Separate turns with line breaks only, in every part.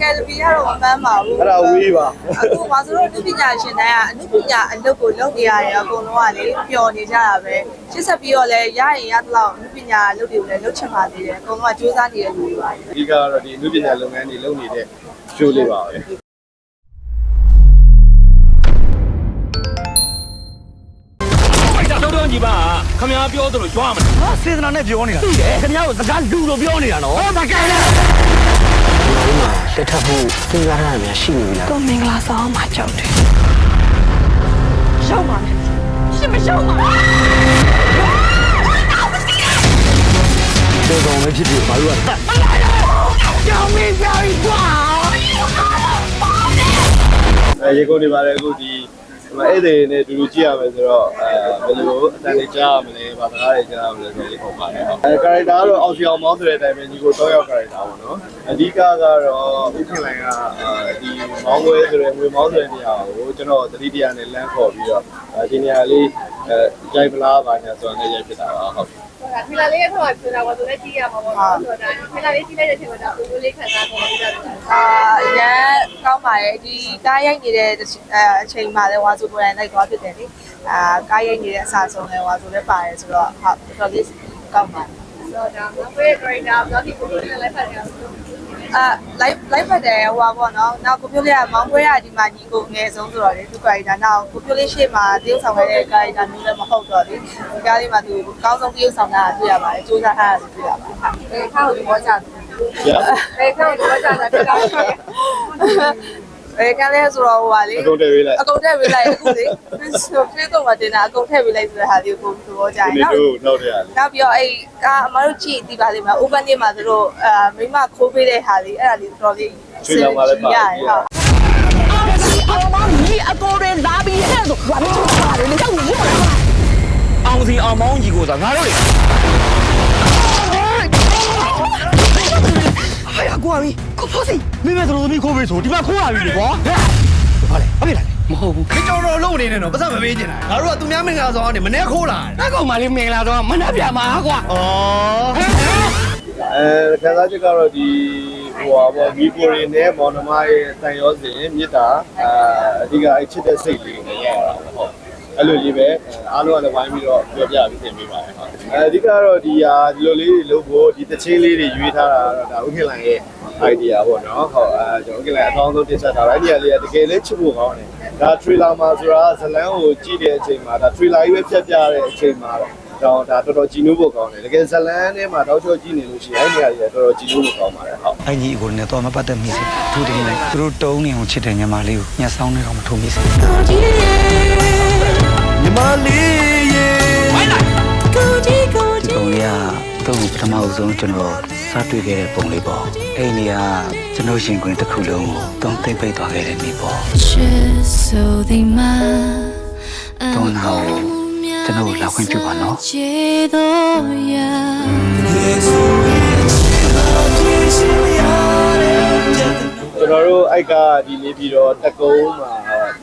ကယ်လီကတော့မမှန်းပါဘူး
အဲ့ဒါဝေးပါ
အခုမှာဆိုတော့အနုပညာရှင်တိုင်းကအနုပညာအလုပ်ကိုလုပ်နေရတယ်အကုန်လုံးကလေပျော်နေကြတာပဲရှစ်ဆက်ပြီးတော့လဲရရင်ရသလောက်အနုပညာအလုပ်တွေကိုလည်းလုပ်ချင်ပါသေးတယ်အကုန်လုံးကစူးစမ်းနေတဲ့လူတွေပါ
အဓိကကတော့ဒီအနုပညာလုပ်ငန်းတွေလုပ်နေတဲ့ show လေးပါပဲ
ဖိုက်တာတောင်းတောင်းကြီးပါခမ ्या ပြောသလိုကြွားမလား
ဟာစေတနာနဲ့ပြောနေတာ
သိတယ်ခမ ्या ကိုစကားလူလိုပြောနေတာနော်ဟောမကဲ လဲ
လက်ထပ်ဖို့စဉ်းစားရများရှိနေပြီလား
ကိုမင်္ဂလာဆောင်မှာကြောက်တယ်ရောက်ပါမယ်ရှင်မရောက်ပါဘူး
တေကောင်ပဲဖြစ်ဖြစ်ဘာလို့ကတတ်
ကြောင်မင်းပြောရင်ကွာ
အဲရေကုန်နေပါတယ်အခုဒီဒီ မှာဧည့်သည်နဲ့တူတူကြည့်ရမယ်ဆိုတော့အဲဘယ်လိုအတန်လေးကြားရမလဲဘာစကားတွေကြားရမလဲဆိုတော့ဒီပုံပါတယ်ဟုတ်အဲ character ကတော့အောင်စီအောင်မောင်းဆိုတဲ့အတိုင်းပဲညီကိုတော့ရောက် character ပေါ့နော်အဓိကကတော့ဥခင်လိုင်ကဒီမောင်းဝဲဆိုတဲ့ငွေမောင်းဆိုတဲ့နေရာကိုကျွန်တော်တတိတရားနဲ့လမ်းခေါ်ပြီးတော့ဒီနေရာလေးအဲကြိုက်ပလားပါညာဆိုတော့လည်းရိုက်ဖြစ်တာပါဟုတ်
ဟုတ်ကဲ့ခလာလေးရဲ့ထောက်ဆိုတာဘာလို့လဲကြည့်ရမှာပေါ့နော်ဆိုတော့ခလာလေးကြည့်လိုက်တဲ့အချိန်မှာဒါပုံလေးခံစားပုံလေးတာ
အာအရန်ကောင်း ပါတယ်ဒီကားရိုက်နေတဲ့အချိန်မှာလည်းဝါဆိုကိုယ်တိုင်လိုက်သွားဖြစ်တယ်လေအာကားရိုက်နေတဲ့အစားဆုံးလည်းဝါဆိုလည်းပါတယ်ဆိုတော့ဟုတ်တော်တော်လေးကောင်းပါတယ်
ဆိုတော့ဒါမကွေး character တော့ဒီပုံလေးနဲ့လိုက်ဖတ်ရအောင်
အာ live live ဖတ်တယ်ဟိုပါပေါ့နော်နောက်ကိုပြိုးလေးကမောင်ပွဲရဒီမှာညီကိုငယ်ဆုံးဆိုတော့လေသူကာရီတာနောက်ကိုပြိုးလေးရှေ့မှာတရုပ်ဆောင်ခဲ့တဲ့ကာရီတာမျိုးလည်းမဟုတ်တော့လေဒီကားလေးမှာသူအကောင်းဆုံးတရုပ်ဆောင်တာတွေ့ရပါတယ်စူးစမ်းထားတာတွေ့ရပါတယ်ဟုတ်
အဲခါကိုဒီဘောကြတယ်
ရ
အဲခါကိုဒီဘောကြတာတက်တာဟုတ်ကဲ့
အဲကလည်းဆိုတော့ဟိုပါလေ
အကုန်တည်းပေးလိုက်
အကုန်ထည့်ပေးလိုက်အခုလေဆိုဖေးတော့မတင်တာအကုန်ထည့်ပေးလိုက်ဆိုတဲ့ဟာလေးကိုကိုပြောကြရင်
ဒီ
နောက်
တို့နောက်တယ်လေ
နောက်ပြီးတော့အဲ့ကားအမတို့ကြည့်ဒီပါလိမ့်မယ် open day မှာသူတို့အာမိမခိုးပေးတဲ့ဟာလေးအဲ့ဒါလေးတော်တော်လေးရတယ်ဟုတ်
အောင်မကြီးအကိုတွေလာပြီးဟဲ့ဆိုဘာလို့ပါတယ်လဲကြောက်နေလို့
အောင်စီအောင်မောင်းကြီးကိုသာငါတို့လေ
ဟာရကွာမီ
ကိုဖို့စီ
မိမဲတို့သမီးခိုးပေးဆိုဒီမှာခိုးလာပြီလေကွာဟာလေအဖေလာ
မဟုတ်ဘူး
ခေကြော်တော်လုံးနေနေတော့ပတ်စံမပေးချင်တာငါတို့ကသူများမင်္ဂလာဆောင်ကနေမနေ့ခိုးလာ
အကောင်မလေးမင်္ဂလာတော့မနှက်ပြမှာကွာ
ဩ
အဲခံစားချက်ကတော့ဒီဟိုပါပေါ့မိကိုရီနဲ့မောင်နှမရဲ့တန်ရောစဉ်မြစ်တာအာအဓိကအဲ့ချစ်တဲ့စိတ်လေးနဲ့ရတာပေါ့ဟုတ်အဲ့လိုလေးပဲအားလုံးကလည်းဝိုင်းပြီးတော့ပြောပြပြီးသင်ပေးပါတယ်ဟုတ် အဲအဓိကတော့ဒီဟာဒီလိုလေးတွေလုပ်ဖို့ဒီတချင်းလေးတွေရွေးထားတာတော့ဒါဥခင်လိုင်ရဲ့ idea ပေါ့နော်ဟုတ်အဲကျွန်တော်ဥခင်လိုင်အကောင်းဆုံးတင်ဆက်ထားတာအဲ့ဒီဟာလေးကတကယ်လေးချစ်ဖို့ကောင်းတယ်ဒါ trailer မှာဆိုတာဇလန်းကိုကြည့်တဲ့အချိန်မှာဒါ trailer ကြီးပဲဖြတ်ပြတဲ့အချိန်မှာတော့ဒါတော်တော်ကြည်နူးဖို့ကောင်းတယ်တကယ်ဇလန်းထဲမှာတောက်ချောကြည့်နေလို့ရှိရင်အဲ့ဒီဟာကြီးတော်တော်ကြည်နူးဖို့ကောင်းပါတယ်ဟုတ်
အကြီးအကိုနဲ့တော့မပတ်သက်မိစေသူတင်လိုက်သူတို့တုံးနေအောင်ချစ်တဲ့ညီမလေးကိုညှက်ဆောင်နေတော့မထုံမိစေ
ညီမလေး
သူ့ကိုပထမအဆုံးကျွန်တော်စတွေ့ခဲ့တဲ့ပုံလေးပေါ့အဲ့ဒီကကျွန်တော်ရှင်ခွင်တစ်ခုလုံးကိုတုံးသိမ့်ပိတ်သွားခဲ့တဲ့နေ့ပေါ့
ဆိုဒီမှာ
တုံးနာကိုကျွန်တော်ကိုလာခွင့်ပြုပါနော်
ခြေတော်ရာ
ကျွန်တော်တို့အိုက်ကဒီနေပြီးတော့တကုံးမှာ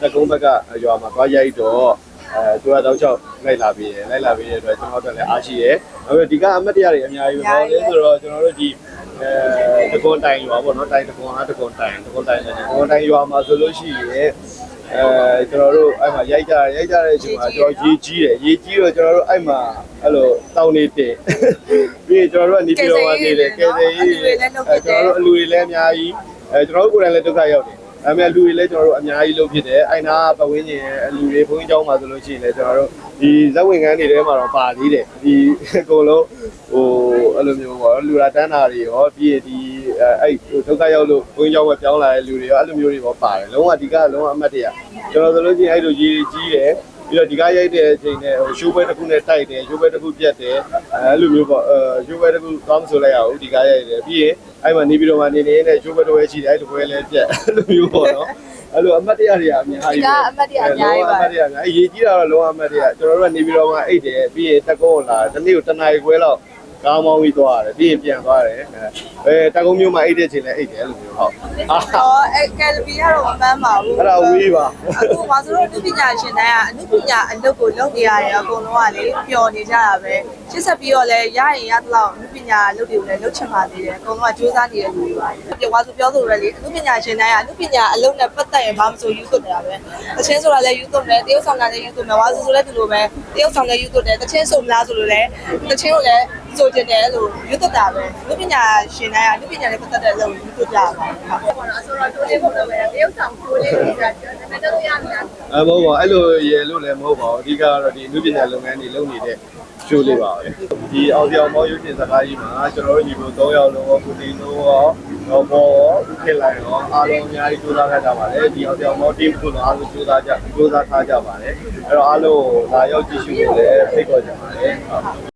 တကုံးဘက်ကရွာမှာသွားရိုက်တော့ အဲသူကတော့ချောက်လိုက်လာပြီးရလိုက်လာပြီးတဲ့အတွက်ကျွန်တော်တို့လည်းအားရှိရယ်နောက်ပြီးဒီကအမတ်တရားတွေအများကြီးပဲပေါ့လေဆိုတော့ကျွန်တော်တို့ဒီအဲတကုံးတိုင်ရွာပေါ့နော်တိုင်တကုံးအားတကုံးတိုင်တကုံးတိုင်တကုံးတိုင်ရွာမှာဆိုလို့ရှိရင်အဲကျွန်တော်တို့အဲ့မှာရိုက်ကြရိုက်ကြတဲ့အချိန်မှာကျွန်တော်ရေးကြီးတယ်ရေးကြီးတော့ကျွန်တော်တို့အဲ့မှာအဲ့လိုတောင်းနေတင်ပြီးရင်ကျွန်တော်တို့ကနေပြီးတော့နေလေကဲတယ်ရေးအဲကျွန်တော်တို့အလူတွေလည်းအများကြီးအဲကျွန်တော်တို့ကိုယ်တိုင်လည်းဒုက္ခရောက်တယ်။ ဒါပေမဲ့လူတွေလည်းကျွန်တော်တို့အများကြီးလုပ်ဖြစ်တယ်။အိုင်နာပတ်ဝန်းကျင်ရဲ့လူတွေဘုန်းကြီးကျောင်းမှာဆိုလို့ရှိရင်လည်းကျွန်တော်တို့ဒီဇက်ဝင်ခန်းတွေထဲမှာတော့ပါသေးတယ်။ဒီအကုန်လုံးဟိုအဲ့လိုမျိုးပေါ့လူလာတန်းတာတွေရောပြီးရင်ဒီအဲ့ဒုက္ခရောက်လို့ဘုန်းကြီးကျောင်းပဲပြောင်းလာတဲ့လူတွေရောအဲ့လိုမျိုးတွေပေါ့ပါတယ်။လုံးဝဒီကလုံးဝအမှတ်တရ။ကျွန်တော်ဆိုလို့ရှိရင်အဲ့လိုကြီးကြီးတယ်ပြီးတော့ဒီကားရိုက်တဲ့အချိန်နဲ့ဟိုရှိုးပွဲတစ်ခုနဲ့တိုက်တယ်ရှိုးပွဲတစ်ခုပြတ်တယ်အဲလိုမျိုးပေါ့အဲရှိုးပွဲတစ်ခုကောင်းဆိုလိုက်ရအောင်ဒီကားရိုက်တယ်ပြီးရင် အဲ့မှာနေပြီးတော့မှနေနေနဲ့ရှိုးပွဲတစ်ဝဲရှိတယ်အဲ့တစ်ဝဲလည်းပြတ်အဲ့လိုမျိုးပေါ့နော်အဲ့လိုအမှတ်တရတွေအများကြီးပဲအမှတ်တရအများအရေးကြီးတာတော့လုံးဝအမှတ်တရကျွန်တော်တို့ကနေပြီးတော့မှအိတ်တယ်ပြီးရင်တက်ကုန်းလာတနေ့ကိုတနားရီခွဲလောက် ကားမောင်းပြီးသွားရတယ်ပြီးရင်ပြန်သွားတယ်အဲတကုံမျိုးမှာအိတ်တဲ့ချိန်လဲအိတ်တယ်အဲ့လိုမျိုးဟုတ်အာ
ဟောအဲကယ်လီကတော့မပန်းပါဘူး
အဲ့ဒါဝေးပါ
အခုဘာလို့အနုပညာရှင်တိုင်းကအနုပညာအလုပ်ကိုလုပ်နေရတယ်အကုန်လုံးကလေပျော်နေကြတာပဲရှစ်ဆက်ပြီးတော့လဲရရင်ရသလောက်အနုပညာအလုပ်တွေကိုလည်းလုပ်ချင်ပါသေးတယ်အကုန်လုံးကစူးစမ်းနေတဲ့လူတွေပါပြောပါဆိုပြောဆိုရလေအနုပညာရှင်တိုင်းကအနုပညာအလုပ်နဲ့ပတ်သက်ရင်ဘာမှမဆိုယူသွတ်နေတာပဲတချင်းဆိုတာလည်းယူသွတ်မယ်တရုပ်ဆောင်တာလည်းယူသွတ်မယ်ဝါဆိုဆိုလည်းဒီလိုပဲတရုပ်ဆောင်လည်းယူသွတ်တယ်တချင်းဆိုမလားဆိုလို့လည်းတချင်းကိုလည်း ဆိုကျင်တယ်လို့ယူသွတ်တာပဲအနုပညာရှင်တိုင်းကအနုပညာနဲ့ပတ်သက်တဲ့အလုပ်ကိုယူသွတ်ကြတာပါဟုတ်
ပေါ့နော်ဆိုတော့တိုးလေးပုံတော့ပဲတရုတ်ဆောင်တိုးလေးဆိုတာကျွန်တော်တို့ရနေတာ
အဲမဟုတ်ပါအဲ့လိုရေလို့လည်းမဟုတ်ပါဘူးအဓိကကတော့ဒီအမှုပညာလုပ်ငန်းတွေလုပ်နေတဲ့ရှိုးလေးပါပဲဒီအောင်ပြောင်မောရုပ်ရှင်စကားကြီးမှာကျွန်တော်တို့ညီကို၃ယောက်လုံးရောကိုတီနိုးရောတော့ဘောဥခေလိုက်ရောအားလုံးအများကြီးကြိုးစားခဲ့ကြပါတယ်ဒီအောင်ပြောင်မော team ကိုလည်းအားလုံးကြိုးစားကြကြိုးစားထားကြပါတယ်အဲ့တော့အားလုံးလာရောက်ကြည့်ရှုဖို့လည်းဖိတ်ခေါ်ကြပါတယ်ဟုတ်